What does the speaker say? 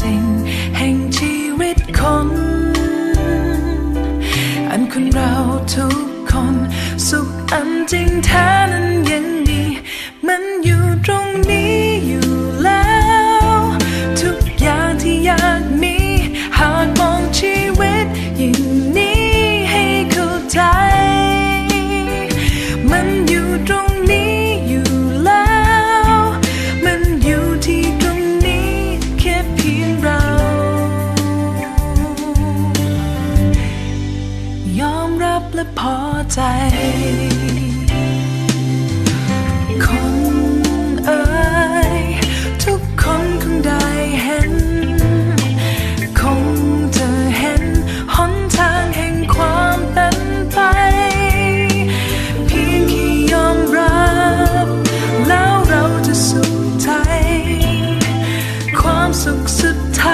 จริง แห่งชีวิตคน อันคนเราทุกคน สุขอันจริงแท้ บและพอใจ คนเอ๋ยทุกคนคงได้เห็น คงจะเห็นหนทางแห่งความเป็นไป เพียงแค่ยอมรับ แล้วเราจะสุขใจ ความสุขสุดท้าย